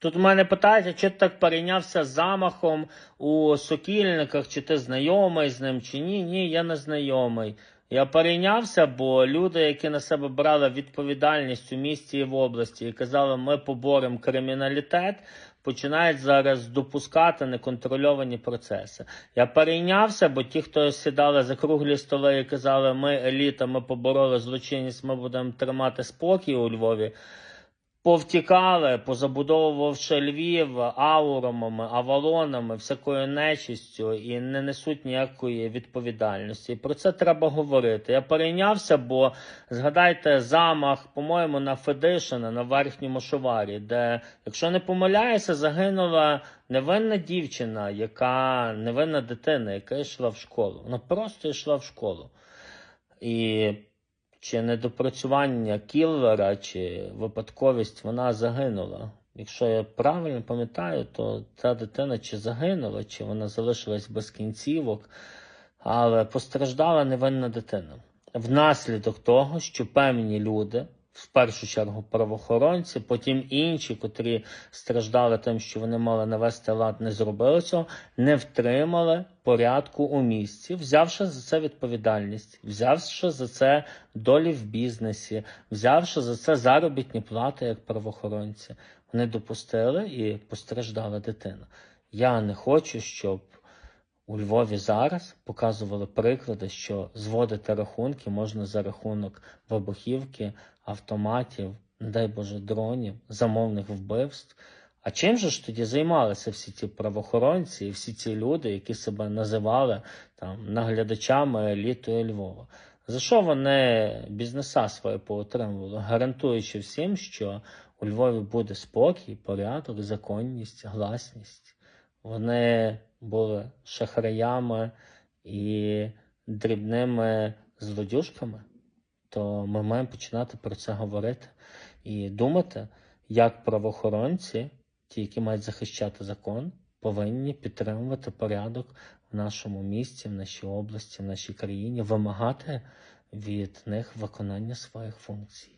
Тут мене питають, чи ти так перейнявся замахом у сокільниках, чи ти знайомий з ним, чи ні. Ні, я не знайомий. Я перейнявся, бо люди, які на себе брали відповідальність у місті і в області і казали, ми поборемо криміналітет, починають зараз допускати неконтрольовані процеси. Я перейнявся, бо ті, хто сідали за круглі столи і казали, ми еліта, ми побороли злочинність, ми будемо тримати спокій у Львові. Повтікали, позабудовувавши Львів ауромами, авалонами, всякою нечистю і не несуть ніякої відповідальності. І про це треба говорити. Я перейнявся, бо згадайте замах, по-моєму, на Федишина на верхньому шоварі, де, якщо не помиляюся, загинула невинна дівчина, яка невинна дитина, яка йшла в школу. Вона просто йшла в школу. І чи недопрацювання кіллера, чи випадковість вона загинула. Якщо я правильно пам'ятаю, то ця дитина чи загинула, чи вона залишилась без кінцівок, але постраждала невинна дитина. Внаслідок того, що певні люди, в першу чергу правоохоронці, потім інші, котрі страждали тим, що вони мали навести лад, не зробили цього, не втримали порядку у місті, взявши за це відповідальність, взявши за це долі в бізнесі, взявши за це заробітні плати як правоохоронці. Вони допустили і постраждала дитина. Я не хочу, щоб у Львові зараз показували приклади, що зводити рахунки можна за рахунок вибухівки, автоматів, не дай Боже, дронів, замовних вбивств. А чим же ж тоді займалися всі ці правоохоронці і всі ці люди, які себе називали там наглядачами елітою Львова? За що вони бізнеса свої поотримували, гарантуючи всім, що у Львові буде спокій, порядок, законність, гласність. Вони були шахраями і дрібними злодюжками, то ми маємо починати про це говорити і думати, як правоохоронці, ті, які мають захищати закон, повинні підтримувати порядок в нашому місті, в нашій області, в нашій країні, вимагати від них виконання своїх функцій.